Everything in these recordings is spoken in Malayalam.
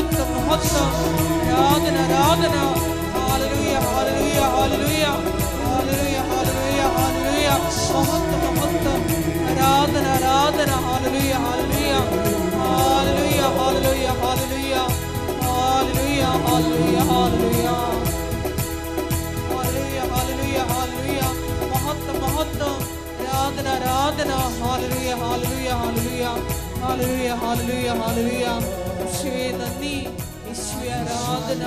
മഹത്വം മഹത്വം. ആരാധന ആരാധന. ഹാലലുയ ഹാലലുയ ഹാലലുയ ഹാലലുയ ഹാലലുയ ഹാലലുയ മഹത്വം മഹത്വം. ആരാധന ആരാധന. ഹാലലുയ ഹാലലുയ ഹാലലുയ ഹാലലുയ ഹാലലുയ ഹാലലുയ ഹാലലുയ ഹാലലുയ ഹാലലുയ ഹാലലുയ ഹാലലുയ മഹത്വം മഹത്വം. ആരാധന ആരാധന. ഹാലലുയ ഹാലലുയ ഹാലലുയ ഹാലലുയ ഹാലലുയ ഹാലലുയ യേശുവേ നന്ദി യേശുവേ ആരാധന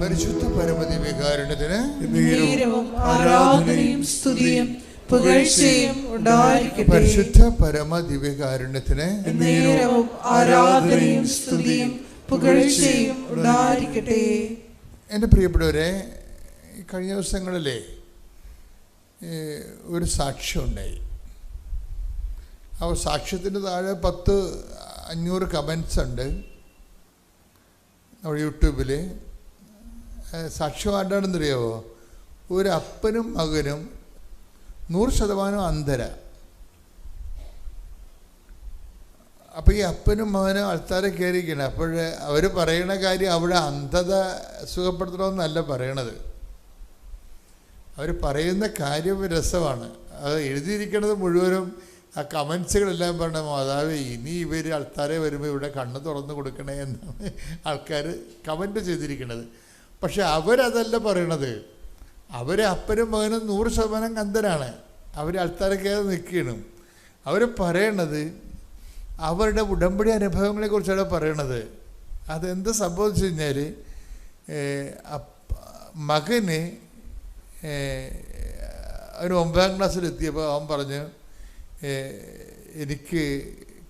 പരിശുദ്ധ പരമതി വികാരണത്തിന് ആരാധനയും സ്തുതിയും പുകഴ്ചയും ഉണ്ടായിരിക്കട്ടെ. പരിശുദ്ധ പരമ ദിവ്യകാരുണ്യത്തിന് നേരവും ആരാധനയും സ്തുതിയും പുകഴ്ചയും ഉണ്ടായിരിക്കട്ടെ. എന്റെ പ്രിയപ്പെട്ടവരെ കഴിഞ്ഞ ദിവസങ്ങളിലെ ഒരു സാക്ഷ്യം ആ സാക്ഷ്യത്തിന് താഴെ പത്ത് അഞ്ഞൂറ് കമൻസ് ഉണ്ട്. നമ്മുടെ യൂട്യൂബിൽ. സാക്ഷ്യം ആരാണെന്നറിയാവോ ഒരു അപ്പനും മകനും നൂറ് ശതമാനം അന്ധര. അപ്പോൾ ഈ അപ്പനും മകനും ആൾക്കാരെ കയറിയിരിക്കണം അപ്പോൾ അവർ പറയണ കാര്യം അവിടെ അന്ധത സുഖപ്പെടുത്തണമെന്നല്ല പറയണത്. അവർ പറയുന്ന കാര്യം രസമാണ്. അത് എഴുതിയിരിക്കുന്നത് മുഴുവനും ആ കമൻസുകളെല്ലാം പറഞ്ഞ മാതാവ് ഇനി ഇവർ ആൾക്കാരെ വരുമ്പോൾ ഇവിടെ കണ്ണ് തുറന്നു കൊടുക്കണേ എന്നാണ് ആൾക്കാർ കമന്റ് ചെയ്തിരിക്കുന്നത് പക്ഷെ അവരതല്ല പറയണത്. അവർ അപ്പനും മകനും നൂറ് ശതമാനം കന്തനാണ് അവർ ആൾക്കാരെ കയറി നിൽക്കണം അവർ പറയണത് അവരുടെ ഉടമ്പടി അനുഭവങ്ങളെ കുറിച്ചാണ് പറയണത്. അതെന്ത് സംഭവിച്ചു കഴിഞ്ഞാൽ മകന് അവന് ഒമ്പതാം ക്ലാസ്സിലെത്തിയപ്പോൾ അവൻ പറഞ്ഞു എനിക്ക്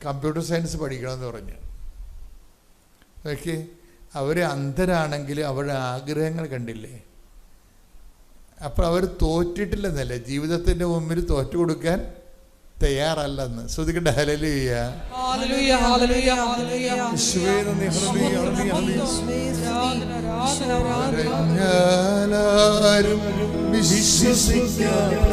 കമ്പ്യൂട്ടർ സയൻസ് പഠിക്കണമെന്ന് പറഞ്ഞു. നോക്കി അവർ അന്ധരാണെങ്കിൽ അവരുടെ ആഗ്രഹങ്ങൾ കണ്ടില്ലേ? അപ്പോൾ അവർ തോറ്റിട്ടില്ലെന്നല്ല? ജീവിതത്തിന്റെ മുമ്പിൽ തോറ്റു കൊടുക്കാൻ തയ്യാറല്ലെന്ന്. ശ്രദ്ധിക്കട്ടെ ഹലലിയ ഹല്ലേലൂയ ഹല്ലേലൂയ ഹല്ലേലൂയ യേശുവേ നന്ദി ഹല്ലേലൂയ. ഹല്ലേലൂയ ഹല്ലേലൂയ ആരാധന ആരാധന ആരാധന പറഞ്ഞാലാരും വിശ്വസിക്കാത്ത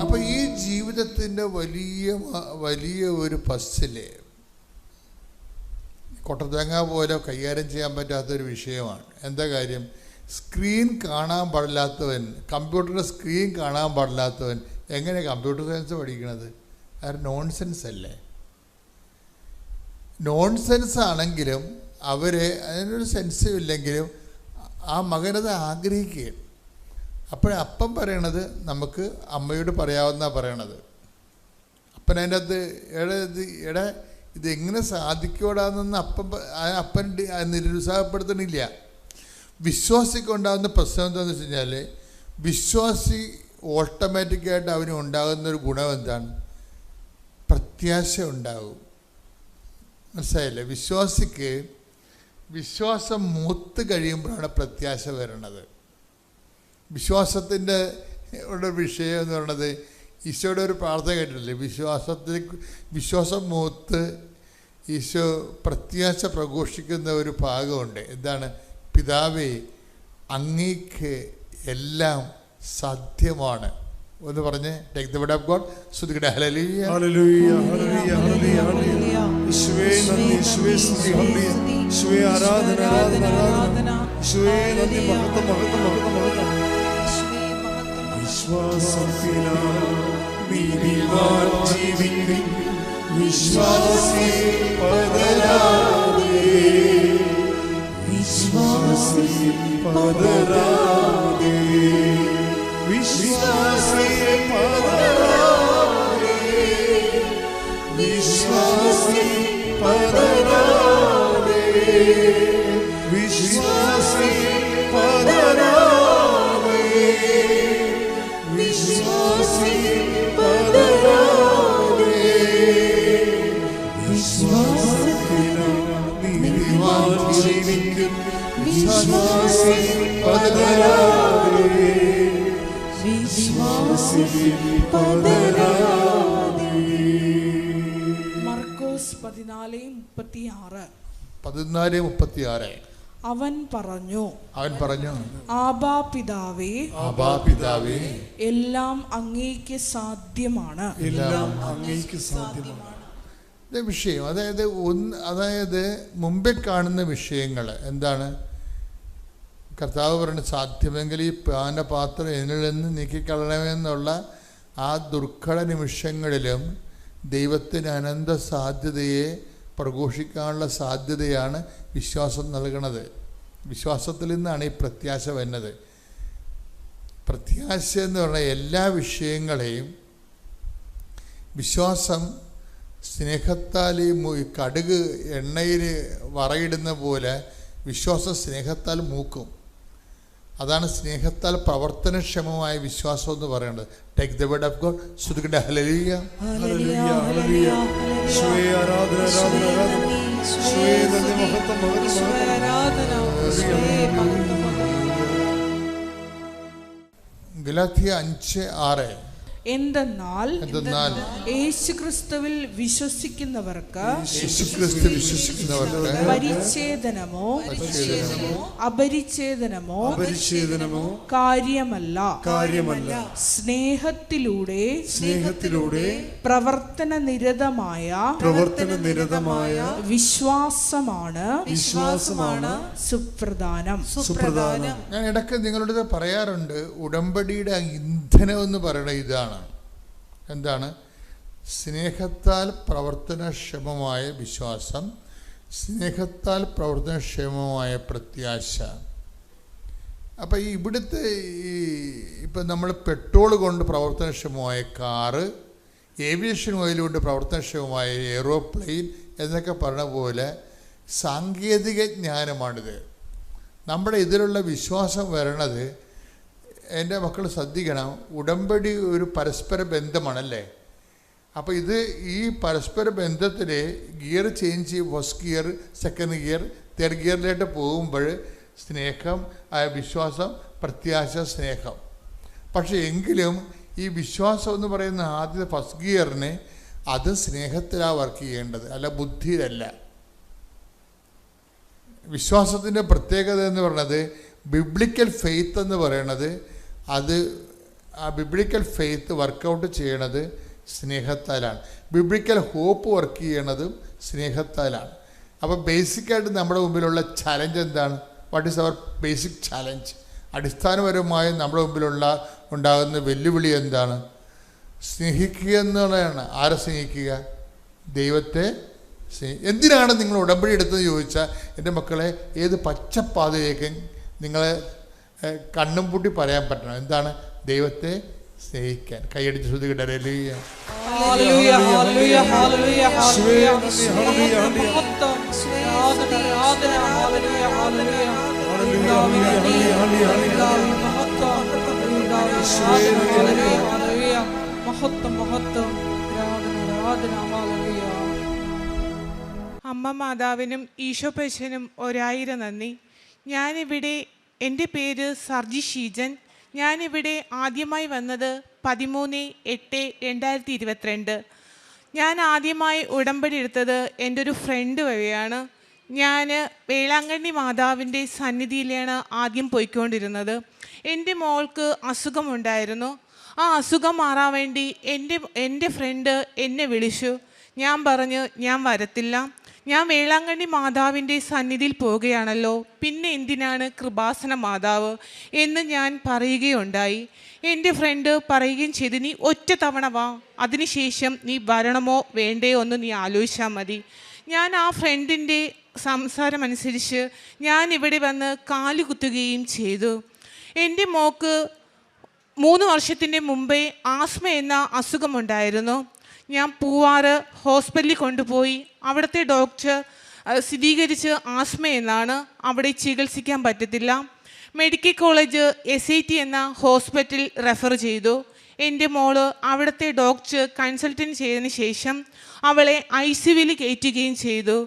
അപ്പൊ ഈ ജീവിതത്തിന്റെ വലിയ വലിയ ഒരു പസ്സിൽ കൊട്ടത്തേങ്ങ പോലെ കൈകാര്യം ചെയ്യാൻ പറ്റാത്തൊരു വിഷയമാണ്. എന്താ കാര്യം? സ്ക്രീൻ കാണാൻ പാടില്ലാത്തവൻ കമ്പ്യൂട്ടറിന്റെ സ്ക്രീൻ കാണാൻ പാടില്ലാത്തവൻ എങ്ങനെ കമ്പ്യൂട്ടർ സയൻസ് പഠിക്കണത്? അത് നോൺസെൻസ് അല്ലേ? നോൺസെൻസ് ആണെങ്കിലും അവർ അതിനൊരു സെൻസ് ഇല്ലെങ്കിലും ആ മകനത് ആഗ്രഹിക്കുകയും അപ്പോഴപ്പം പറയണത് നമുക്ക് അമ്മയോട് പറയാവുന്ന പറയണത്. അപ്പൻ അതിന്റെ അത് എടാ ഇത് എടാ ഇതെങ്ങനെ സാധിക്കൂടാന്നൊന്ന് അപ്പം അപ്പൻ ആ നിരുത്സാഹപ്പെടുത്തണില്ല. വിശ്വാസിക്ക് ഉണ്ടാകുന്ന പ്രശ്നം എന്താണെന്ന് വെച്ച് കഴിഞ്ഞാൽ വിശ്വാസി ഓട്ടോമാറ്റിക്കായിട്ട് അവന് ഉണ്ടാകുന്ന ഒരു ഗുണം എന്താണ്? പ്രത്യാശ ഉണ്ടാകും മനസ്സിലായില്ലേ? വിശ്വാസിക്ക് വിശ്വാസം മൂത്ത് കഴിയുമ്പോഴാണ് പ്രത്യാശ വരണത്. വിശ്വാസത്തിന്റെ ഒരു വിഷയം എന്ന് പറയുന്നത് ഈശോയുടെ ഒരു പ്രാർത്ഥന കേട്ടിട്ടില്ലേ? വിശ്വാസത്തിൽ വിശ്വാസം മൂത്ത് ഈശോ പ്രത്യാശ പ്രഘോഷിക്കുന്ന ഒരു ഭാഗമുണ്ട്. എന്താണ്? പിതാവേ അങ്ങേക്ക് എല്ലാം സാധ്യമാണ് എന്ന് പറഞ്ഞ് take the word of God ശ്രുതികട hallelujah hallelujah, hallelujah, hallelujah, hallelujah. യേശുവേ നന്ദി, യേശുവേ സ്തുതി, ഹല്ലേലൂയ. യേശുവേ ആരാധന, ആരാധന, ആരാധന. യേശുവേ നന്ദി, മഹത്വം, മഹത്വം, മഹത്വം, മഹത്വം. വിശ്വാസത്തിനാൽ നീതിമാൻ ജീവിക്കും. വിശ്വാസി പതരാതെ विश्वासि पदरादे विश्वासि पदरादे विश्वासि पदरादे विश्वासि पदरादे विश्वासि पदरादे विश्वासि അവൻ പറഞ്ഞു അവൻ പറഞ്ഞു ആബാ പിതാവേ ആബാ പിതാവേ എല്ലാം അങ്ങേക്ക് സാധ്യമാണ്. എല്ലാം അങ്ങേക്ക് സാധ്യമാണ്. വിഷയം. അതായത് ഒന്ന് അതായത് മുമ്പേ കാണുന്ന വിഷയങ്ങൾ എന്താണ്? കർത്താവ് പറയുന്നത് സാധ്യമെങ്കിൽ ഈ പാനപാത്രം എന്നിൽ നിന്ന് നീക്കിക്കളയണമെന്നുള്ള ആ ദുർഘട നിമിഷങ്ങളിലും ദൈവത്തിന് അനന്ത സാധ്യതയെ പ്രഘോഷിക്കാനുള്ള സാധ്യതയാണ് വിശ്വാസം നൽകണത്. വിശ്വാസത്തിൽ നിന്നാണ് ഈ പ്രത്യാശ വരുന്നത്. പ്രത്യാശ എന്ന് പറഞ്ഞ എല്ലാ വിഷയങ്ങളെയും വിശ്വാസം സ്നേഹത്താൽ ഈ മു- ഈ കടുക് എണ്ണയിൽ വറയിടുന്ന പോലെ വിശ്വാസം സ്നേഹത്താൽ മൂക്കും. അതാണ് സ്നേഹത്താൽ പ്രവർത്തനക്ഷമമായ വിശ്വാസം എന്ന് പറയുന്നത്. Take the word of God ശ്രുതികട ഹലലിയ. ഗലാത്തിയ അഞ്ച് ആറ്. എന്തെന്നാൽ എന്തെന്നാൽ യേശുക്രിസ്തുവിൽ വിശ്വസിക്കുന്നവർക്ക് യേശുക്രിസ്തു വിശ്വസിക്കുന്നവർക്ക് പരിച്ഛേദനമോ അപരിച്ഛേദനമോ അപരിച്ഛേദനമോ കാര്യമല്ല. കാര്യമല്ല. സ്നേഹത്തിലൂടെ സ്നേഹത്തിലൂടെ പ്രവർത്തന നിരതമായ പ്രവർത്തന നിരതമായ വിശ്വാസമാണ് വിശ്വാസമാണ് സുപ്രധാനം. സുപ്രധാനം. ഞാൻ ഇടയ്ക്ക് നിങ്ങളുടെ പറയാറുണ്ട്. ഉടമ്പടിയുടെ ഇന്ധനം എന്ന് പറയുന്നത് ഇതാണ്. എന്താണ്? സ്നേഹത്താൽ പ്രവർത്തനക്ഷമമായ വിശ്വാസം സ്നേഹത്താൽ പ്രവർത്തനക്ഷമമായ പ്രത്യാശ. അപ്പം ഇവിടുത്തെ ഈ ഇപ്പം നമ്മൾ പെട്രോൾ കൊണ്ട് പ്രവർത്തനക്ഷമമായ കാറ് ഏവിയേഷൻ ഓയിൽ കൊണ്ട് പ്രവർത്തനക്ഷമമായ എയ്റോപ്ലെയിൻ എന്നൊക്കെ പറഞ്ഞ പോലെ സാങ്കേതിക ജ്ഞാനമാണിത്. നമ്മുടെ ഇതിലുള്ള വിശ്വാസം വരണത് എന്റെ മക്കൾ ശ്രദ്ധിക്കണം. ഉടമ്പടി ഒരു പരസ്പര ബന്ധമാണല്ലേ? അപ്പോൾ ഇത് ഈ പരസ്പര ബന്ധത്തിൽ gear change first gear second gear third ഗിയറിലോട്ട് പോകുമ്പോൾ സ്നേഹം വിശ്വാസം പ്രത്യാശ സ്നേഹം. പക്ഷേ എങ്കിലും ഈ വിശ്വാസം എന്ന് പറയുന്ന ആദ്യത്തെ ഫസ്റ്റ് ഗിയറിന് അത് സ്നേഹത്തിലാണ് വർക്ക് ചെയ്യേണ്ടത് അല്ല ബുദ്ധിയിലല്ല. വിശ്വാസത്തിന്റെ പ്രത്യേകത എന്ന് പറയുന്നത് ബിബ്ലിക്കൽ ഫെയ്ത്ത് എന്ന് പറയുന്നത് അത് ആ ബിബ്ലിക്കൽ ഫെയ്ത്ത് വർക്കൗട്ട് ചെയ്യണത് സ്നേഹത്താലാണ്. ബിബ്ലിക്കൽ ഹോപ്പ് വർക്ക് ചെയ്യണതും സ്നേഹത്താലാണ്. അപ്പോൾ ബേസിക്കായിട്ട് നമ്മുടെ മുമ്പിലുള്ള ചലഞ്ച് എന്താണ്? What is our basic challenge അടിസ്ഥാനപരമായി നമ്മുടെ മുമ്പിലുള്ള ഉണ്ടാകുന്ന വെല്ലുവിളി എന്താണ്? സ്നേഹിക്കുക എന്നുള്ളതാണ്. ആരെ സ്നേഹിക്കുക? ദൈവത്തെ എന്തിനാണ് നിങ്ങൾ ഉടമ്പടി എടുത്തത് ചോദിച്ചാൽ എന്റെ മക്കളെ ഏത് പച്ചപ്പാതയിലേക്കും നിങ്ങളെ കണ്ണും പൂട്ടി പറയാൻ പറ്റണം എന്താണ് ദൈവത്തെ സ്നേഹിക്കാൻ കൈയടിച്ച് ശ്രുതി കിട്ടരല്ലേ hallelujah, hallelujah, hallelujah, hallelujah. Hallelujah, hallelujah. മഹത്വം, ആരാധന, ആരാധന, hallelujah, hallelujah. Hallelujah, hallelujah, hallelujah, hallelujah. പിതാവേ, മഹത്വം, പിതാവേ, ആരാധന, ഹല്ലേലൂയ, ഹല്ലേലൂയ. മഹത്വം മഹത്വം ആരാധന ആരാധന ഹല്ലേലൂയ അമ്മ മാതാവിനും ഈശോപ്പച്ചനും ഒരായിരം നന്ദി ഞാനിവിടെ എന്റെ പേര് സർജി ഷീജൻ. ഞാനിവിടെ ആദ്യമായി വന്നത് പതിമൂന്ന് എട്ട് രണ്ടായിരത്തി ഇരുപത്തിരണ്ട്. ഞാൻ ആദ്യമായി ഉടമ്പടി എടുത്തത് എന്റെ ഒരു ഫ്രണ്ട് വഴിയാണ്. ഞാൻ വേളാങ്കണ്ണി മാതാവിന്റെ സന്നിധിയിലാണ് ആദ്യം പോയിക്കൊണ്ടിരുന്നത്. എന്റെ മോൾക്ക് അസുഖമുണ്ടായിരുന്നു. ആ അസുഖം മാറാൻ വേണ്ടി എന്റെ എന്റെ ഫ്രണ്ട് എന്നെ വിളിച്ചു. ഞാൻ പറഞ്ഞു ഞാൻ വരത്തില്ല. ഞാൻ വേളാങ്കണ്ണി മാതാവിന്റെ സന്നിധിയിൽ പോവുകയാണല്ലോ പിന്നെ എന്തിനാണ് കൃപാസന മാതാവ് എന്ന് ഞാൻ പറയുകയുണ്ടായി. എന്റെ ഫ്രണ്ട് പറയുകയും ചെയ്ത് നീ ഒറ്റ തവണ വാ. അതിനുശേഷം നീ വരണമോ വേണ്ടയോ എന്ന് നീ ആലോചിച്ചാൽ മതി. ഞാൻ ആ ഫ്രണ്ടിന്റെ സംസാരം അനുസരിച്ച് ഞാൻ ഇവിടെ വന്ന് കാൽ കുത്തുകയും ചെയ്തു. എന്റെ മോക്ക് മൂന്ന് വർഷത്തിന്റെ മുമ്പേ ആസ്മ എന്ന അസുഖമുണ്ടായിരുന്നു ഞാൻ പൂവാറ് ഹോസ്പിറ്റലിൽ കൊണ്ടുപോയി. അവിടുത്തെ ഡോക്ടർ സ്ഥിരീകരിച്ച് ആസ്മ എന്നാണ് അവിടെ ചികിത്സിക്കാൻ പറ്റത്തില്ല. Medical college S I T എന്ന ഹോസ്പിറ്റൽ റെഫർ ചെയ്തു. എന്റെ മോൾ അവിടുത്തെ ഡോക്ടർ കൺസൾട്ടന്റ് ചെയ്തതിന് ശേഷം അവളെ ഐ സി വിയിൽ കയറ്റുകയും ചെയ്തു.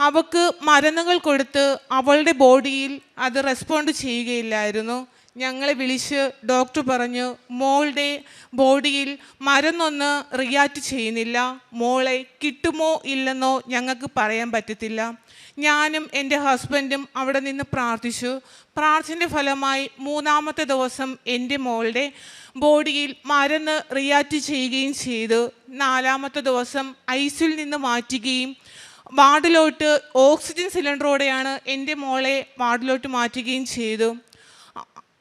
അവൾക്ക് മരുന്നുകൾ കൊടുത്ത് അവളുടെ ബോഡിയിൽ അത് റെസ്പോണ്ട് ചെയ്യുകയില്ലായിരുന്നു. ഞങ്ങളെ വിളിച്ച് ഡോക്ടർ പറഞ്ഞു മോളുടെ ബോഡിയിൽ മരുന്നൊന്ന് റിയാക്ട് ചെയ്യുന്നില്ല. മോളെ കിട്ടുമോ ഇല്ലെന്നോ ഞങ്ങൾക്ക് പറയാൻ പറ്റത്തില്ല. ഞാനും എന്റെ ഹസ്ബൻഡും അവിടെ നിന്ന് പ്രാർത്ഥിച്ചു. പ്രാർത്ഥനയുടെ ഫലമായി മൂന്നാമത്തെ ദിവസം എന്റെ മോളുടെ ബോഡിയിൽ മരുന്ന് റിയാക്ട് ചെയ്യുകയും ചെയ്തു. നാലാമത്തെ ദിവസം ഐസിൽ നിന്ന് മാറ്റുകയും വാർഡിലോട്ട് ഓക്സിജൻ സിലിണ്ടറോടെയാണ് എന്റെ മോളെ വാർഡിലോട്ട് മാറ്റുകയും ചെയ്തു.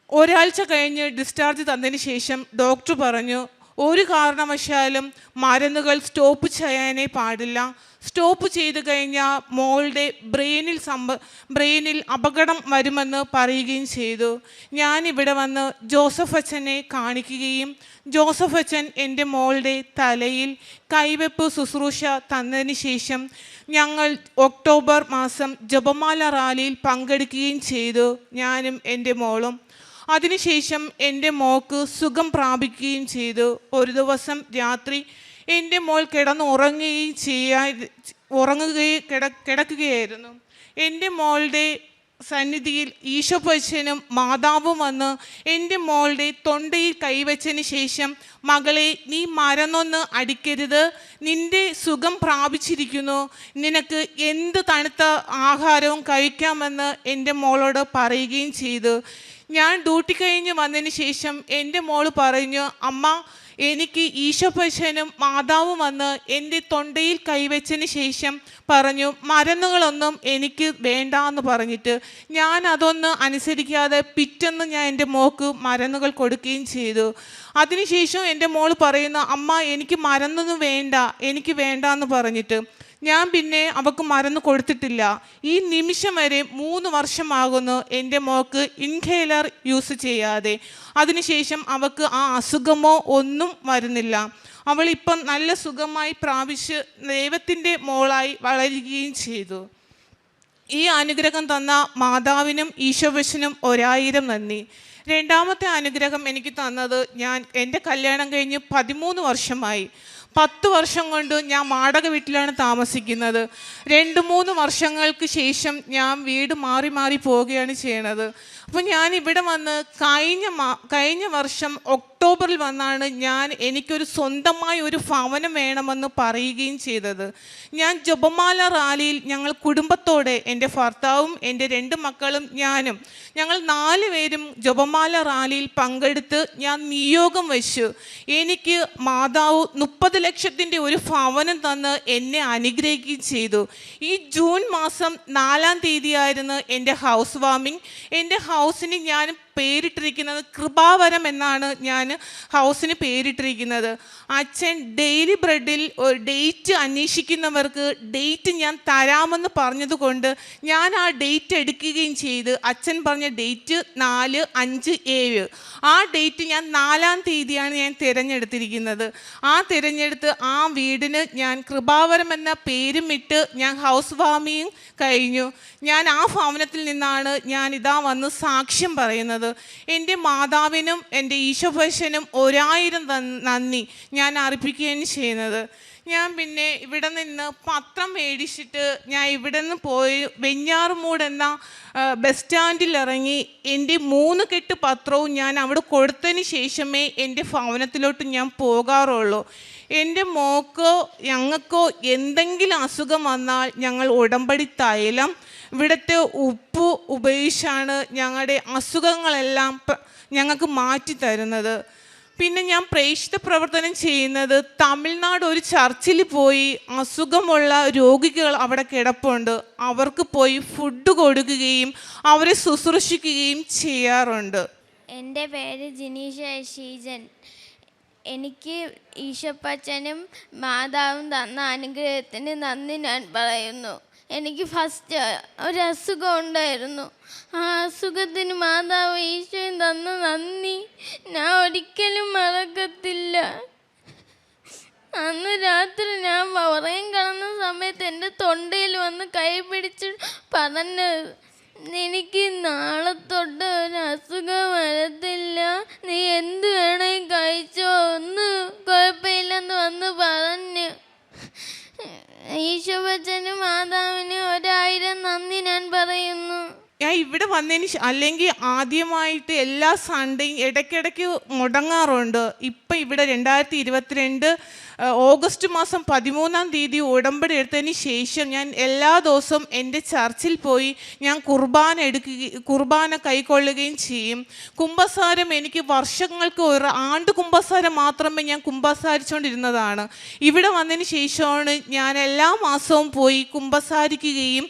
ഒരാഴ്ച കഴിഞ്ഞ് ഡിസ്ചാർജ് തന്നതിന് ശേഷം ഡോക്ടർ പറഞ്ഞു ഒരു കാരണവശാലും മരുന്നുകൾ സ്റ്റോപ്പ് ചെയ്യാനേ പാടില്ല. സ്റ്റോപ്പ് ചെയ്ത് കഴിഞ്ഞാൽ മോളുടെ ബ്രെയിനിൽ സംഭ ബ്രെയിനിൽ അപകടം വരുമെന്ന് പറയുകയും ചെയ്തു. ഞാൻ ഇവിടെ വന്ന് ജോസഫ് അച്ഛനെ കാണിക്കുകയും ജോസഫ് അച്ഛൻ എന്റെ മോളുടെ തലയിൽ കൈവെപ്പ് ശുശ്രൂഷ തന്നതിന് ശേഷം ഞങ്ങൾ ഒക്ടോബർ മാസം ജപമാല റാലിയിൽ പങ്കെടുക്കുകയും ചെയ്തു. ഞാനും എന്റെ മോളും അതിനുശേഷം എന്റെ മോക്ക് സുഖം പ്രാപിക്കുകയും ചെയ്തു. ഒരു ദിവസം രാത്രി എന്റെ മോൾ കിടന്നുറങ്ങുകയും ചെയ്യാ ഉറങ്ങുകയും കിട കിടക്കുകയായിരുന്നു. എന്റെ മോളുടെ സന്നിധിയിൽ ഈശോപ്പച്ചനും മാതാവും വന്ന് എന്റെ മോളുടെ തൊണ്ടയിൽ കൈവച്ചതിന് ശേഷം മകളെ നീ മരന്നൊന്ന് അടിക്കരുത്. നിന്റെ സുഖം പ്രാപിച്ചിരിക്കുന്നു. നിനക്ക് എന്ത് തണുത്ത ആഹാരവും കഴിക്കാമെന്ന് എന്റെ മോളോട് പറയുകയും ചെയ്തു. ഞാൻ ഡ്യൂട്ടി കഴിഞ്ഞ് വന്നതിന് ശേഷം എന്റെ മോൾ പറഞ്ഞു അമ്മ എനിക്ക് ഈശോപശനും മാതാവും വന്ന് എന്റെ തൊണ്ടയിൽ കൈവച്ചതിന് ശേഷം പറഞ്ഞു മരുന്നുകളൊന്നും എനിക്ക് വേണ്ട എന്ന് പറഞ്ഞിട്ട് ഞാൻ അതൊന്ന് അനുസരിക്കാതെ പിറ്റെന്ന് ഞാൻ എന്റെ മോക്ക് മരുന്നുകൾ കൊടുക്കുകയും ചെയ്തു. അതിനുശേഷം എന്റെ മോൾ പറയുന്നു അമ്മ എനിക്ക് മരുന്നൊന്നും വേണ്ട എനിക്ക് വേണ്ട എന്ന് പറഞ്ഞിട്ട് ഞാൻ പിന്നെ അവൾക്ക് മരുന്ന് കൊടുത്തിട്ടില്ല. ഈ നിമിഷം വരെ മൂന്ന് വർഷമാകുന്നു എന്റെ മോക്ക് ഇൻഹേലർ യൂസ് ചെയ്യാതെ. അതിനുശേഷം അവൾക്ക് ആ അസുഖമോ ഒന്നും വരുന്നില്ല. അവളിപ്പം നല്ല സുഖമായി പ്രാപിച്ച് ദൈവത്തിന്റെ മോളായി വളരുകയും ചെയ്തു. ഈ അനുഗ്രഹം തന്ന മാതാവിനും ഈശോവശനും ഒരായിരം നന്ദി. രണ്ടാമത്തെ അനുഗ്രഹം എനിക്ക് തന്നത് ഞാൻ എന്റെ കല്യാണം കഴിഞ്ഞ് പതിമൂന്ന് വർഷമായി. പത്ത് വർഷം കൊണ്ട് ഞാൻ വാടക വീട്ടിലാണ് താമസിക്കുന്നത്. രണ്ട് മൂന്ന് വർഷങ്ങൾക്ക് ശേഷം ഞാൻ വീട് മാറി മാറി പോവുകയാണ് ചെയ്യണത്. അപ്പോൾ ഞാൻ ഇവിടെ വന്ന് കഴിഞ്ഞ കഴിഞ്ഞ വർഷം ഒക്ടോബറിൽ വന്നാണ് ഞാൻ എനിക്കൊരു സ്വന്തമായി ഒരു ഭവനം വേണമെന്ന് പറയുകയും ചെയ്തത്. ഞാൻ ജപമാല റാലിയിൽ ഞങ്ങൾ കുടുംബത്തോടെ എന്റെ ഭർത്താവും എന്റെ രണ്ട് മക്കളും ഞാനും ഞങ്ങൾ നാല് പേരും ജപമാല റാലിയിൽ പങ്കെടുത്ത് ഞാൻ നിയോഗം വെച്ചു. എനിക്ക് മാതാവ് മുപ്പത് ലക്ഷത്തിന്റെ ഒരു ഭവനം തന്ന് എന്നെ അനുഗ്രഹിക്കുകയും ചെയ്തു. ഈ ജൂൺ മാസം നാലാം തീയതിയായിരുന്നു എന്റെ ഹൗസ് വാമിങ് എന്റെ ഹൗസിന് ഞാൻ പേരിട്ടിരിക്കുന്നത് കൃപാവരം എന്നാണ് ഞാൻ ഹൗസിന് പേരിട്ടിരിക്കുന്നത്. അച്ഛൻ ഡെയിലി ബ്രെഡിൽ ഡേറ്റ് അന്വേഷിക്കുന്നവർക്ക് ഡേറ്റ് ഞാൻ തരാമെന്ന് പറഞ്ഞതുകൊണ്ട് ഞാൻ ആ ഡേറ്റ് എടുക്കുകയും ചെയ്ത് അച്ഛൻ പറഞ്ഞ ഡേറ്റ് നാല് അഞ്ച് ഏഴ്. ആ ഡേറ്റ് ഞാൻ നാലാം തീയതിയാണ് ഞാൻ തിരഞ്ഞെടുത്തിരിക്കുന്നത്. ആ തിരഞ്ഞെടുത്ത് ആ വീടിന് ഞാൻ കൃപാവരം എന്ന പേരും ഇട്ട് ഞാൻ ഹൗസ് വാമിങ് കഴിഞ്ഞു. ഞാൻ ആ ഭവനത്തിൽ നിന്നാണ് ഞാൻ ഇതാ വന്ന് സാക്ഷ്യം പറയുന്നത്. എന്റെ മാതാവിനും എന്റെ ഈശോഭശനും ഒരായിരം നന്ദി ഞാൻ അർപ്പിക്കുകയും ചെയ്യുന്നത്. ഞാൻ പിന്നെ ഇവിടെ നിന്ന് പത്രം മേടിച്ചിട്ട് ഞാൻ ഇവിടെ നിന്ന് പോയി വെഞ്ഞാറുമൂട് എന്ന ബസ് സ്റ്റാൻഡിൽ ഇറങ്ങി എന്റെ മൂന്ന് കെട്ട് പത്രവും ഞാൻ അവിടെ കൊടുത്തതിന് ശേഷമേ എന്റെ ഭവനത്തിലോട്ട് ഞാൻ പോകാറുള്ളൂ. എന്റെ മോക്കോ ഞങ്ങൾക്കോ എന്തെങ്കിലും അസുഖം വന്നാൽ ഞങ്ങൾ ഉടമ്പടി തൈലം ഇവിടുത്തെ ഉപ്പ് ഉപയോഗിച്ചാണ് ഞങ്ങളുടെ അസുഖങ്ങളെല്ലാം ഞങ്ങൾക്ക് മാറ്റി തരുന്നത്. പിന്നെ ഞാൻ പ്രേക്ഷിത പ്രവർത്തനം ചെയ്യുന്നത് തമിഴ്നാട് ഒരു ചർച്ചിൽ പോയി അസുഖമുള്ള രോഗികൾ അവിടെ കിടപ്പുണ്ട്. അവർക്ക് പോയി ഫുഡ് കൊടുക്കുകയും അവരെ ശുശ്രൂഷിക്കുകയും ചെയ്യാറുണ്ട്. എന്റെ പേര് ജിനീഷ ഷീജൻ എനിക്ക് ഈശപ്പച്ചനും മാതാവും തന്ന അനുഗ്രഹത്തിന് നന്ദി ഞാൻ പറയുന്നു. എനിക്ക് ഫസ്റ്റ് ഒരു അസുഖം ഉണ്ടായിരുന്നു. ആ അസുഖത്തിന് മാതാവ് ഈശോയും തന്ന നന്ദി ഞാൻ ഒരിക്കലും മറക്കത്തില്ല. അന്ന് രാത്രി ഞാൻ പറയും കിടന്ന സമയത്ത് എന്റെ തൊണ്ടയിൽ വന്ന് കൈ പിടിച്ച് പറഞ്ഞു എനിക്ക് നാളെ തൊട്ട് ഒരു അസുഖം വരത്തില്ല. നീ എന്ത് വേണേ കഴിച്ചോ. ഒന്ന് കുഴപ്പമില്ലെന്ന് വന്ന് പറഞ്ഞു. ഈശോബച്ചനും മാതാവിനും ഒരായിരം നന്ദി ഞാൻ പറയുന്നു. ഞാൻ ഇവിടെ വന്നതിന് അല്ലെങ്കിൽ ആദ്യമായിട്ട് എല്ലാ സൺഡേയും ഇടയ്ക്കിടയ്ക്ക് മുടങ്ങാറുണ്ട്. ഇപ്പം ഇവിടെ രണ്ടായിരത്തി ഇരുപത്തിരണ്ട് ഓഗസ്റ്റ് മാസം പതിമൂന്നാം തീയതി ഉടമ്പടി എടുത്തതിന് ശേഷം ഞാൻ എല്ലാ ദിവസവും എന്റെ ചർച്ചിൽ പോയി ഞാൻ കുർബാന എടുക്കുകയും കുർബാന കൈക്കൊള്ളുകയും ചെയ്യും. കുംഭസാരം എനിക്ക് വർഷങ്ങൾക്ക് ഒരു ആണ്ട് കുംഭസാരം മാത്രമേ ഞാൻ കുംഭസാരിച്ചുകൊണ്ടിരുന്നതാണ്. ഇവിടെ വന്നതിന് ശേഷമാണ് ഞാൻ എല്ലാ മാസവും പോയി കുംഭസാരിക്കുകയും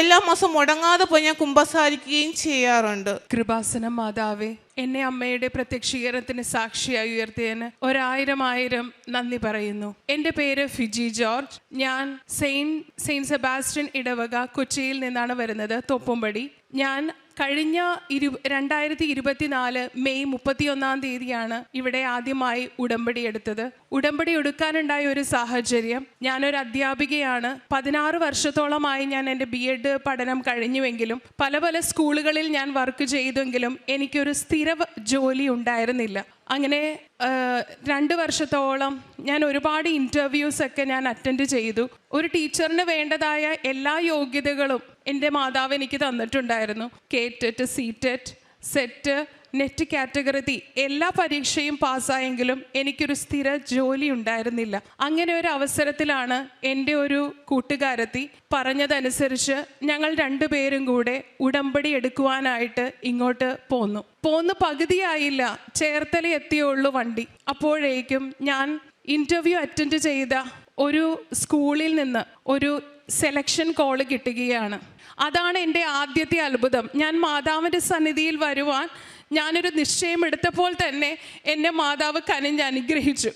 എല്ലാ മാസവും മുടങ്ങാതെ പോയി ഞാൻ കുംഭസാരിക്കുകയും ചെയ്യാറുണ്ട്. കൃപാസന മാതാവേ എന്നെ അമ്മയുടെ പ്രത്യക്ഷീകരണത്തിന് സാക്ഷിയായി ഉയർത്തിയതിന് ഒരായിരം ആയിരം നന്ദി പറയുന്നു. എന്റെ പേര് ഫിജി ജോർജ്. ഞാൻ സെയിൻ സെയിന്റ് സെബാസ്റ്റ്യൻ ഇടവക കൊച്ചിയിൽ നിന്നാണ് വരുന്നത് തോപ്പുംപടി. ഞാൻ കഴിഞ്ഞ ഇരു രണ്ടായിരത്തി ഇരുപത്തിനാല് മെയ് മുപ്പത്തിയൊന്നാം തീയതിയാണ് ഇവിടെ ആദ്യമായി ഉടമ്പടി എടുത്തത്. ഉടമ്പടി എടുക്കാനുണ്ടായ ഒരു സാഹചര്യം ഞാനൊരു അധ്യാപികയാണ്. പതിനാറ് വർഷത്തോളമായി ഞാൻ എന്റെ ബി എഡ് പഠനം കഴിഞ്ഞുവെങ്കിലും പല പല സ്കൂളുകളിൽ ഞാൻ വർക്ക് ചെയ്തെങ്കിലും എനിക്കൊരു സ്ഥിര ജോലി ഉണ്ടായിരുന്നില്ല. അങ്ങനെ രണ്ട് വർഷത്തോളം ഞാൻ ഒരുപാട് ഇന്റർവ്യൂസൊക്കെ ഞാൻ അറ്റൻഡ് ചെയ്തു. ഒരു ടീച്ചറിന് വേണ്ടതായ എല്ലാ യോഗ്യതകളും എന്റെ മാതാവ് എനിക്ക് തന്നിട്ടുണ്ടായിരുന്നു. K TET C TET SET NET category എല്ലാ പരീക്ഷയും പാസ്സായെങ്കിലും എനിക്കൊരു സ്ഥിര ജോലി ഉണ്ടായിരുന്നില്ല. അങ്ങനെ ഒരു അവസരത്തിലാണ് എന്റെ ഒരു കൂട്ടുകാരത്തി പറഞ്ഞതനുസരിച്ച് ഞങ്ങൾ രണ്ടുപേരും കൂടെ ഉടമ്പടി എടുക്കുവാനായിട്ട് ഇങ്ങോട്ട് പോന്നു. പോന്ന് പകുതിയായില്ല ചേർത്തല എത്തിയുള്ളൂ വണ്ടി. അപ്പോഴേക്കും ഞാൻ ഇന്റർവ്യൂ അറ്റൻഡ് ചെയ്ത ഒരു സ്കൂളിൽ നിന്ന് ഒരു സെലക്ഷൻ കോൾ കിട്ടുകയാണ്. അതാണ് എന്റെ ആദ്യത്തെ അത്ഭുതം. ഞാൻ മാതാവിന്റെ സന്നിധിയിൽ വരുവാൻ ഞാനൊരു നിശ്ചയം എടുത്തപ്പോൾ തന്നെ എന്നെ മാതാവ് കനിഞ്ഞ് അനുഗ്രഹിച്ചു.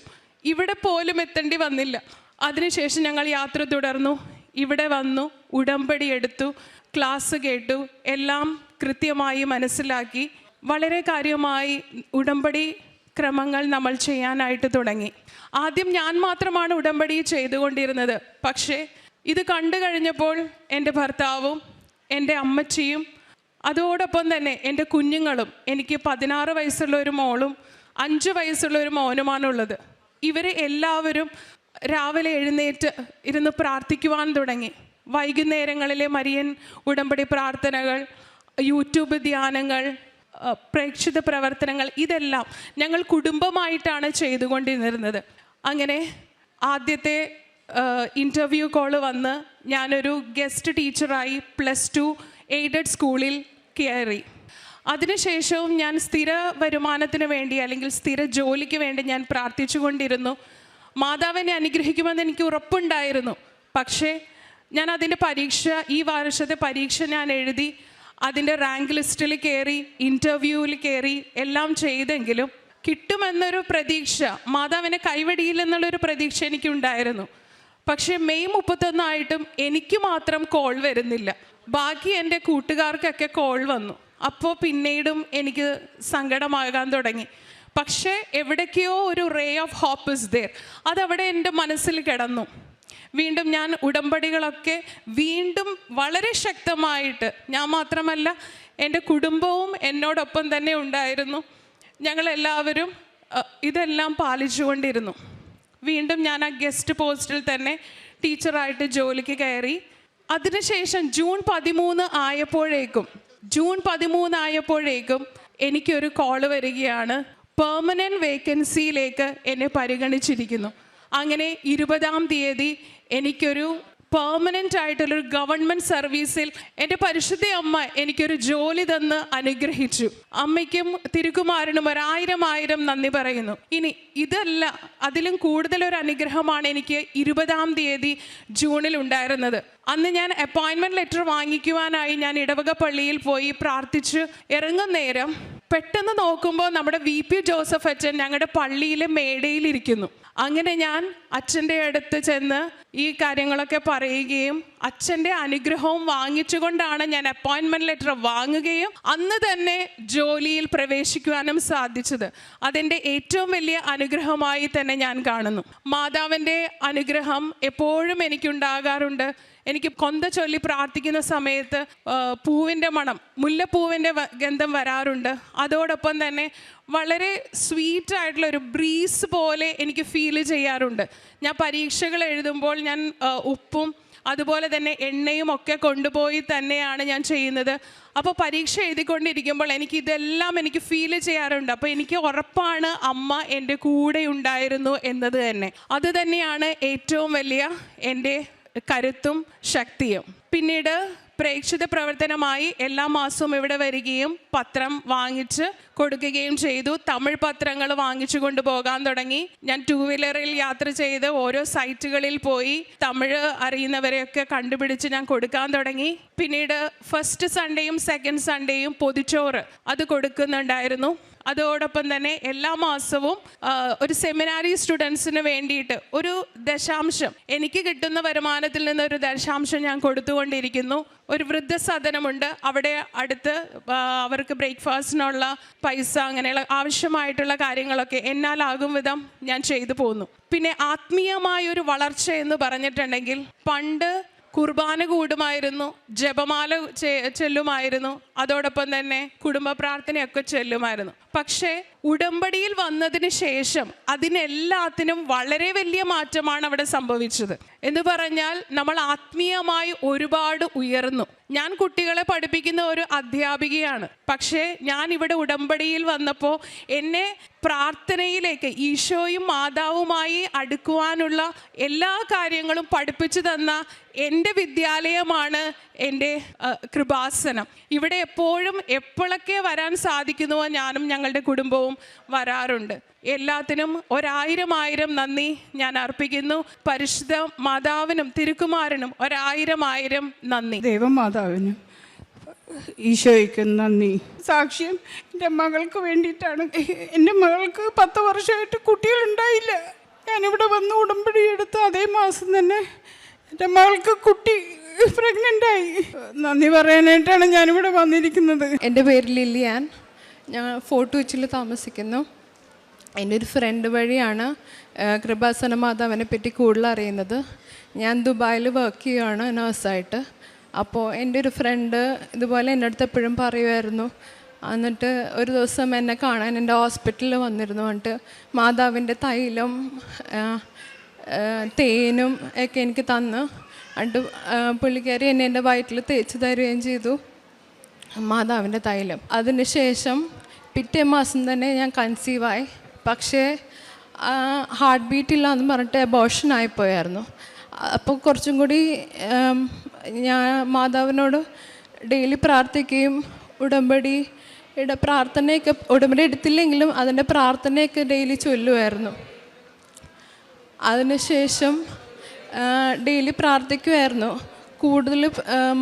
ഇവിടെ പോലും എത്തേണ്ടി വന്നില്ല. അതിനുശേഷം ഞങ്ങൾ യാത്ര തുടർന്നു. ഇവിടെ വന്നു ഉടമ്പടി എടുത്തു ക്ലാസ് കേട്ടു എല്ലാം കൃത്യമായി മനസ്സിലാക്കി. വളരെ കാര്യമായി ഉടമ്പടി ക്രമങ്ങൾ നമ്മൾ ചെയ്യാനായിട്ട് തുടങ്ങി. ആദ്യം ഞാൻ മാത്രമാണ് ഉടമ്പടി ചെയ്തുകൊണ്ടിരുന്നത്. പക്ഷേ ഇത് കണ്ടു കഴിഞ്ഞപ്പോൾ എന്റെ ഭർത്താവും എന്റെ അമ്മച്ചിയും അതോടൊപ്പം തന്നെ എന്റെ കുഞ്ഞുങ്ങളും എനിക്ക് പതിനാറ് വയസ്സുള്ള ഒരു മോളും അഞ്ച് വയസ്സുള്ള ഒരു മോനുമാണുള്ളത്. ഇവർ എല്ലാവരും രാവിലെ എഴുന്നേറ്റ് ഇരുന്ന് പ്രാർത്ഥിക്കുവാൻ തുടങ്ങി. വൈകുന്നേരങ്ങളിലെ മരിയൻ ഉടമ്പടി പ്രാർത്ഥനകൾ യൂട്യൂബ് ധ്യാനങ്ങൾ പ്രേക്ഷിത പ്രവർത്തനങ്ങൾ ഇതെല്ലാം ഞങ്ങൾ കുടുംബമായിട്ടാണ് ചെയ്തുകൊണ്ടിരുന്നത്. അങ്ങനെ ആദ്യത്തെ ഇന്റർവ്യൂ കോൾ വന്ന് ഞാനൊരു ഗസ്റ്റ് ടീച്ചറായി പ്ലസ് ടു എയ്ഡഡ് സ്കൂളിൽ കയറി. അതിനുശേഷവും ഞാൻ സ്ഥിര വരുമാനത്തിന് വേണ്ടി അല്ലെങ്കിൽ സ്ഥിര ജോലിക്ക് വേണ്ടി ഞാൻ പ്രാർത്ഥിച്ചുകൊണ്ടിരുന്നു മാതാവിനെ അനുഗ്രഹിക്കുമെന്ന് എനിക്ക് ഉറപ്പുണ്ടായിരുന്നു. പക്ഷേ ഞാൻ അതിന്റെ പരീക്ഷ ഈ വർഷത്തെ പരീക്ഷ ഞാൻ എഴുതി അതിന്റെ റാങ്ക് ലിസ്റ്റിൽ കയറി ഇന്റർവ്യൂവിൽ കയറി എല്ലാം ചെയ്തെങ്കിലും കിട്ടുമെന്നൊരു പ്രതീക്ഷ മാതാവിനെ കൈവടിയില്ലെന്നുള്ളൊരു പ്രതീക്ഷ എനിക്കുണ്ടായിരുന്നു. പക്ഷേ മെയ് മുപ്പത്തൊന്നായിട്ടും എനിക്ക് മാത്രം കോൾ വരുന്നില്ല. ബാക്കി എന്റെ കൂട്ടുകാർക്കൊക്കെ കോൾ വന്നു. അപ്പോൾ പിന്നീടും എനിക്ക് സങ്കടമാകാൻ തുടങ്ങി. പക്ഷേ എവിടേക്കോ ഒരു ray of hope is there അതവിടെ എന്റെ മനസ്സിൽ കിടന്നു. വീണ്ടും ഞാൻ ഉടമ്പടികളൊക്കെ വീണ്ടും വളരെ ശക്തമായിട്ട് ഞാൻ മാത്രമല്ല എന്റെ കുടുംബവും എന്നോടൊപ്പം തന്നെ ഉണ്ടായിരുന്നു. ഞങ്ങളെല്ലാവരും ഇതെല്ലാം പാലിച്ചുകൊണ്ടിരുന്നു. വീണ്ടും ഞാൻ ആ ഗസ്റ്റ് പോസ്റ്റിൽ തന്നെ ടീച്ചറായിട്ട് ജോലിക്ക് കയറി. അതിനുശേഷം ജൂൺ പതിമൂന്ന് ആയപ്പോഴേക്കും ജൂൺ പതിമൂന്ന് ആയപ്പോഴേക്കും എനിക്കൊരു കോൾ വരികയാണ്. പെർമനന്റ് വേക്കൻസിയിലേക്ക് എന്നെ പരിഗണിച്ചിരിക്കുന്നു. അങ്ങനെ ഇരുപതാം തീയതി എനിക്കൊരു പെർമനന്റ് ആയിട്ടുള്ളൊരു ഗവൺമെന്റ് സർവീസിൽ എന്റെ പരിശുദ്ധ അമ്മ എനിക്കൊരു ജോലി തന്ന് അനുഗ്രഹിച്ചു. അമ്മയ്ക്കും തിരുക്കുമാരനും ഒരായിരം ആയിരം നന്ദി പറയുന്നു. ഇനി ഇതല്ല അതിലും കൂടുതൽ ഒരു അനുഗ്രഹമാണ് എനിക്ക് ഇരുപതാം തീയതി ജൂണിൽ ഉണ്ടായിരുന്നത്. അന്ന് ഞാൻ അപ്പോയിൻമെന്റ് ലെറ്റർ വാങ്ങിക്കുവാനായി ഞാൻ ഇടവക പള്ളിയിൽ പോയി പ്രാർത്ഥിച്ച്. ഇറങ്ങും നേരം പെട്ടെന്ന് നോക്കുമ്പോൾ നമ്മുടെ വി പി ജോസഫ് അച്ഛൻ ഞങ്ങളുടെ പള്ളിയിലെ മേടയിലിരിക്കുന്നു അങ്ങനെ ഞാൻ അച്ഛന്റെ അടുത്ത് ചെന്ന് ഈ കാര്യങ്ങളൊക്കെ പറയുകയും അച്ഛന്റെ അനുഗ്രഹവും വാങ്ങിച്ചുകൊണ്ടാണ് ഞാൻ അപ്പോയിൻമെന്റ് ലെറ്റർ വാങ്ങുകയും അന്ന് തന്നെ ജോലിയിൽ പ്രവേശിക്കുവാനും സാധിച്ചത്. അതെന്റെ ഏറ്റവും വലിയ അനുഗ്രഹമായി തന്നെ ഞാൻ കാണുന്നു. മാതാവിന്റെ അനുഗ്രഹം എപ്പോഴും എനിക്കുണ്ടാകാറുണ്ട്. എനിക്ക് കൊന്ത ചൊല്ലി പ്രാർത്ഥിക്കുന്ന സമയത്ത് പൂവിന്റെ മണം മുല്ലപ്പൂവിന്റെ ഗന്ധം വരാറുണ്ട്. അതോടൊപ്പം തന്നെ വളരെ സ്വീറ്റ് ആയിട്ടുള്ള ഒരു ബ്രീസ് പോലെ എനിക്ക് ഫീൽ ചെയ്യാറുണ്ട്. ഞാൻ പരീക്ഷകൾ എഴുതുമ്പോൾ ഞാൻ ഉപ്പും അതുപോലെ തന്നെ എണ്ണയും ഒക്കെ കൊണ്ടുപോയി തന്നെയാണ് ഞാൻ ചെയ്യുന്നത്. അപ്പോൾ പരീക്ഷ എഴുതിക്കൊണ്ടിരിക്കുമ്പോൾ എനിക്ക് ഇതെല്ലാം എനിക്ക് ഫീൽ ചെയ്യാറുണ്ട്. അപ്പോൾ എനിക്ക് ഉറപ്പാണ് അമ്മ എന്റെ കൂടെ ഉണ്ടായിരുന്നു എന്നത് തന്നെ. അത് തന്നെയാണ് ഏറ്റവും വലിയ എന്റെ കരുത്തും ശക്തിയും. പിന്നീട് പ്രേക്ഷിത പ്രവർത്തനമായി എല്ലാ മാസവും ഇവിടെ വരികയും പത്രം വാങ്ങിച്ച് കൊടുക്കുകയും ചെയ്തു. തമിഴ് പത്രങ്ങൾ വാങ്ങിച്ചു കൊണ്ടുപോകാൻ തുടങ്ങി. ഞാൻ ടൂ വീലറിൽ യാത്ര ചെയ്ത് ഓരോ സൈറ്റുകളിൽ പോയി തമിഴ് അറിയുന്നവരെയൊക്കെ കണ്ടുപിടിച്ച് ഞാൻ കൊടുക്കാൻ തുടങ്ങി. പിന്നീട് ഫസ്റ്റ് സൺഡേയും സെക്കൻഡ് സൺഡേയും പൊതിച്ചോറ് അത് കൊടുക്കുന്നുണ്ടായിരുന്നു. അതോടൊപ്പം തന്നെ എല്ലാ മാസവും ഒരു സെമിനാരി സ്റ്റുഡൻസിന് വേണ്ടിയിട്ട് ഒരു ദശാംശം എനിക്ക് കിട്ടുന്ന വരുമാനത്തിൽ നിന്ന് ഒരു ദശാംശം ഞാൻ കൊടുത്തുകൊണ്ടിരിക്കുന്നു. ഒരു വൃദ്ധസദനമുണ്ട് അവിടെ അടുത്ത് അവർക്ക് ബ്രേക്ക്ഫാസ്റ്റിനുള്ള പൈസ അങ്ങനെയുള്ള ആവശ്യമായിട്ടുള്ള കാര്യങ്ങളൊക്കെ എന്നാലാകും വിധം ഞാൻ ചെയ്തു പോകുന്നു പിന്നെ ആത്മീയമായൊരു വളർച്ച എന്ന് പറഞ്ഞിട്ടുണ്ടെങ്കിൽ പണ്ട് കുർബാന കൂടുമായിരുന്നു ജപമാല ചൊല്ലുമായിരുന്നു അതോടൊപ്പം തന്നെ കുടുംബ പ്രാർത്ഥനയൊക്കെ ചെല്ലുമായിരുന്നു. പക്ഷേ ഉടമ്പടിയിൽ വന്നതിന് ശേഷം അതിനെല്ലാത്തിനും വളരെ വലിയ മാറ്റമാണ് അവിടെ സംഭവിച്ചത്. എന്ന് പറഞ്ഞാൽ നമ്മൾ ആത്മീയമായി ഒരുപാട് ഉയർന്നു. ഞാൻ കുട്ടികളെ പഠിപ്പിക്കുന്ന ഒരു അധ്യാപികയാണ്. പക്ഷേ ഞാൻ ഇവിടെ ഉടമ്പടിയിൽ വന്നപ്പോൾ എന്നെ പ്രാർത്ഥനയിലേക്ക് ഈശോയും മാതാവുമായി അടുക്കുവാനുള്ള എല്ലാ കാര്യങ്ങളും പഠിപ്പിച്ചു തന്ന എന്റെ വിദ്യാലയമാണ് എന്റെ കൃപാസനം. ഇവിടെ എപ്പോഴും എപ്പോഴൊക്കെ വരാൻ സാധിക്കുന്നുവോ ഞാനും ഞങ്ങളുടെ കുടുംബവും വരാറുണ്ട്. എല്ലാത്തിനും ഒരായിരം ആയിരം നന്ദി ഞാൻ അർപ്പിക്കുന്നു. പരിശുദ്ധ മാതാവിനും തിരുക്കുമാരനും ഒരായിരം ആയിരം നന്ദി. ദൈവമാതാവിന് ഈശോയ്ക്ക് നന്ദി. സാക്ഷ്യം എന്റെ മകൾക്ക് വേണ്ടിയിട്ടാണ്. എന്റെ മകൾക്ക് പത്ത് വർഷമായിട്ട് കുട്ടികളുണ്ടായില്ല. ഞാനിവിടെ വന്ന് ഉടമ്പടി എടുത്ത് അതേ മാസം തന്നെ എന്റെ മകൾക്ക് കുട്ടി പ്രഗ്നന്റായി. നന്ദി പറയാനായിട്ടാണ് ഞാനിവിടെ വന്നിരിക്കുന്നത്. എന്റെ പേര് ലില്ലിയാൻ. ഞാൻ ഫോർട്ട് കൊച്ചിയിൽ താമസിക്കുന്നു. എന്റെ ഒരു ഫ്രണ്ട് വഴിയാണ് കൃപാസന മാതാവിനെ പറ്റി കൂടുതൽ അറിയുന്നത്. ഞാൻ ദുബായിൽ വർക്ക് ചെയ്യുകയാണ് നേഴ്സായിട്ട് അപ്പോൾ എന്റെ ഒരു ഫ്രണ്ട് ഇതുപോലെ എന്റെ അടുത്ത് എപ്പോഴും പറയുമായിരുന്നു എന്നിട്ട് ഒരു ദിവസം എന്നെ കാണാൻ എന്റെ ഹോസ്പിറ്റലിൽ വന്നിരുന്നു. എന്നിട്ട് മാതാവിന്റെ തൈലം തേനും ഒക്കെ എനിക്ക് തന്ന്. എന്നിട്ട് പുള്ളിക്കാരി എന്നെ എന്റെ വയറ്റിൽ തേച്ച് തരുകയും ചെയ്തു മാതാവിന്റെ തൈലം. അതിനുശേഷം പിറ്റേ മാസം തന്നെ ഞാൻ കൺസീവായി പക്ഷേ ഹാർട്ട് ബീറ്റ് ഇല്ല എന്ന് പറഞ്ഞിട്ട് അബോഷൻ ആയിപ്പോയായിരുന്നു അപ്പോൾ കുറച്ചും കൂടി ഞാൻ മാതാവിനോട് ഡെയിലി പ്രാർത്ഥിക്കുകയും ഉടമ്പടി ഇട പ്രാർത്ഥനയൊക്കെ ഉടമ്പടി എടുത്തില്ലെങ്കിലും അതിന്റെ പ്രാർത്ഥനയൊക്കെ ഡെയിലി ചൊല്ലുമായിരുന്നു അതിനുശേഷം ഡെയിലി പ്രാർത്ഥിക്കുമായിരുന്നു കൂടുതൽ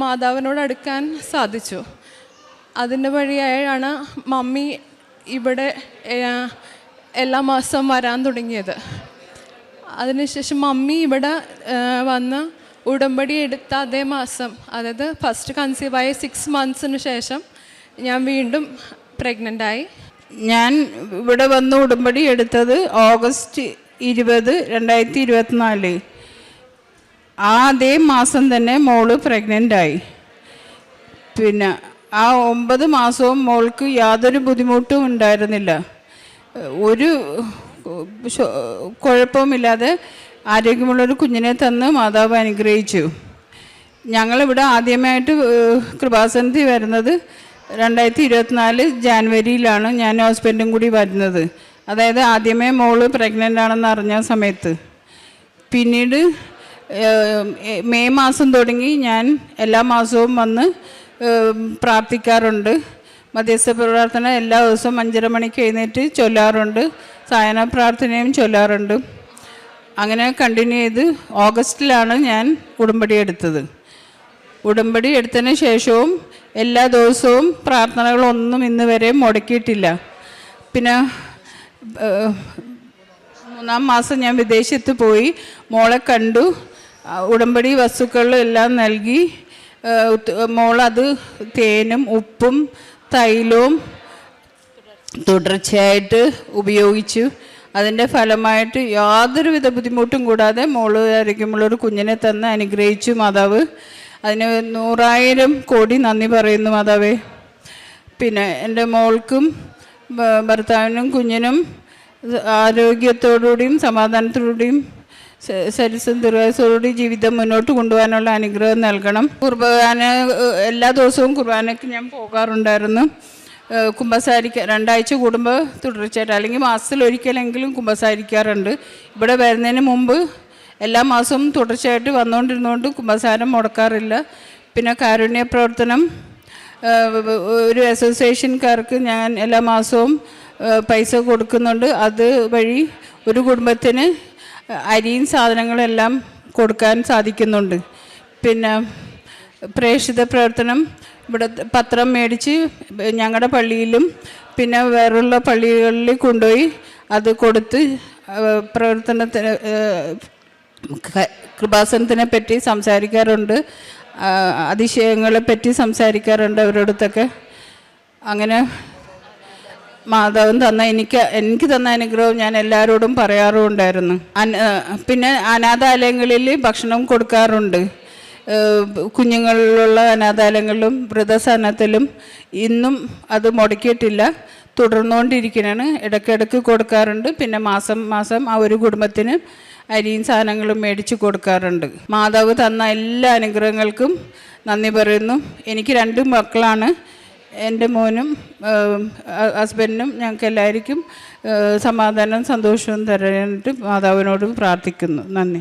മാതാവിനോട് അടുക്കാൻ സാധിച്ചു. അതിന്റെ വഴിയായാണ് മമ്മി ഇവിടെ എല്ലാ മാസവും വരാൻ തുടങ്ങിയത്. അതിനുശേഷം മമ്മി ഇവിടെ വന്ന് ഉടമ്പടി എടുത്ത അതേ മാസം അതായത് ഫസ്റ്റ് കൺസീവായ സിക്സ് മന്ത്സിന് ശേഷം ഞാൻ വീണ്ടും പ്രഗ്നന്റായി ഞാൻ ഇവിടെ വന്ന് ഉടമ്പടി എടുത്തത് ഓഗസ്റ്റ് ഇരുപത് രണ്ടായിരത്തി ഇരുപത്തിനാല് ആ അതേ മാസം തന്നെ മോൾ പ്രഗ്നന്റ് ആയി. പിന്നെ ആ ഒമ്പത് മാസവും മോൾക്ക് യാതൊരു ബുദ്ധിമുട്ടും ഉണ്ടായിരുന്നില്ല. ഒരു കുഴപ്പമില്ലാതെ ആരോഗ്യമുള്ളൊരു കുഞ്ഞിനെ തന്ന് മാതാവ് അനുഗ്രഹിച്ചു. ഞങ്ങളിവിടെ ആദ്യമായിട്ട് കൃപാസന്ധി വരുന്നത് രണ്ടായിരത്തി ഇരുപത്തിനാല് ജാനുവരിയിലാണ് ഞാൻ ഹസ്ബൻഡും കൂടി വരുന്നത്. അതായത് ആദ്യമേ മോൾ പ്രഗ്നന്റ് ആണെന്ന് അറിഞ്ഞ സമയത്ത്. പിന്നീട് മെയ് മാസം തുടങ്ങി ഞാൻ എല്ലാ മാസവും വന്ന് പ്രാർത്ഥിക്കാറുണ്ട്. മധ്യസ്ഥ പ്രാർത്ഥന എല്ലാ ദിവസവും അഞ്ചര മണിക്ക് എഴുന്നേറ്റ് ചൊല്ലാറുണ്ട്. സായന പ്രാർത്ഥനയും ചൊല്ലാറുണ്ട്. അങ്ങനെ കണ്ടിന്യൂ ചെയ്ത് ഓഗസ്റ്റിലാണ് ഞാൻ ഉടമ്പടി എടുത്തത്. ഉടമ്പടി എടുത്തതിന് ശേഷവും എല്ലാ ദിവസവും പ്രാർത്ഥനകളൊന്നും ഇന്ന് വരെ മുടക്കിയിട്ടില്ല. പിന്നെ മൂന്നാം മാസം ഞാൻ വിദേശത്ത് പോയി. മോളെ കണ്ടു. ഉടമ്പടി വസ്തുക്കൾ എല്ലാം നൽകി. മോളത് തേനും ഉപ്പും തൈലവും തുടർച്ചയായിട്ട് ഉപയോഗിച്ചു. അതിന്റെ ഫലമായിട്ട് യാതൊരുവിധ ബുദ്ധിമുട്ടും കൂടാതെ മോൾ ആരോഗ്യമുള്ളൊരു കുഞ്ഞിനെ തന്ന് അനുഗ്രഹിച്ചു മാതാവ്. അതിന് നൂറായിരം കോടി നന്ദി പറയുന്നു മാതാവേ. പിന്നെ എന്റെ മോൾക്കും ഭർത്താവിനും കുഞ്ഞിനും ആരോഗ്യത്തോടുകൂടിയും സമാധാനത്തോടുകൂടിയും സ- സരസ്വം ദുർവാസോടുകൂടി ജീവിതം മുന്നോട്ട് കൊണ്ടുപോകാനുള്ള അനുഗ്രഹം നൽകണം. കുർബാന എല്ലാ ദിവസവും കുർബാനയ്ക്ക് ഞാൻ പോകാറുണ്ടായിരുന്നു. കുമ്പസാരിക്ക രണ്ടാഴ്ച കൂടുമ്പോൾ തുടർച്ചയായിട്ട് അല്ലെങ്കിൽ മാസത്തിൽ ഒരിക്കലെങ്കിലും കുമ്പസാരിക്കാറുണ്ട്. ഇവിടെ വരുന്നതിന് മുമ്പ് എല്ലാ മാസവും തുടർച്ചയായിട്ട് വന്നുകൊണ്ടിരുന്നുകൊണ്ട് കുമ്പസാരം മുടക്കാറില്ല. പിന്നെ കാരുണ്യ പ്രവർത്തനം ഒരു അസോസിയേഷൻകാർക്ക് ഞാൻ എല്ലാ മാസവും പൈസ കൊടുക്കുന്നുണ്ട്. അത് വഴി ഒരു കുടുംബത്തിന് അരിയും സാധനങ്ങളെല്ലാം കൊടുക്കാൻ സാധിക്കുന്നുണ്ട്. പിന്നെ പ്രേക്ഷിത പ്രവർത്തനം ഇവിടെ പത്രം മേടിച്ച് ഞങ്ങളുടെ പള്ളിയിലും പിന്നെ വേറുള്ള പള്ളികളിൽ കൊണ്ടുപോയി അത് കൊടുത്ത് പ്രവർത്തനത്തിന് കൃപാസനത്തിനെ പറ്റി സംസാരിക്കാറുണ്ട്. അതിശയങ്ങളെ പറ്റി സംസാരിക്കാറുണ്ട് അവരോടത്തൊക്കെ. അങ്ങനെ മാതാവൻ തന്ന എനിക്ക് എനിക്ക് തന്ന അനുഗ്രഹം ഞാൻ എല്ലാവരോടും പറയാറുണ്ടായിരുന്നു പിന്നെ അനാഥാലയങ്ങളിൽ ഭക്ഷണം കൊടുക്കാറുണ്ട്. കുഞ്ഞുങ്ങളിലുള്ള അനാഥാലയങ്ങളിലും വൃദ്ധസദനത്തിലും ഇന്നും അത് മുടക്കിയിട്ടില്ല. തുടർന്നുകൊണ്ടിരിക്കുകയാണ് ഇടയ്ക്കിടയ്ക്ക് കൊടുക്കാറുണ്ട്. പിന്നെ മാസം മാസം ആ ഒരു കുടുംബത്തിന് അരിയും സാധനങ്ങളും മേടിച്ച് കൊടുക്കാറുണ്ട്. മാതാവ് തന്ന എല്ലാ അനുഗ്രഹങ്ങൾക്കും നന്ദി പറയുന്നു. എനിക്ക് രണ്ട് മക്കളാണ്. എന്റെ മോനും ഹസ്ബൻഡിനും ഞങ്ങൾക്ക് എല്ലാവർക്കും ഏഹ്, സമാധാനവും സന്തോഷവും തരാനായിട്ട് മാതാവിനോട് പ്രാർത്ഥിക്കുന്നു. നന്ദി.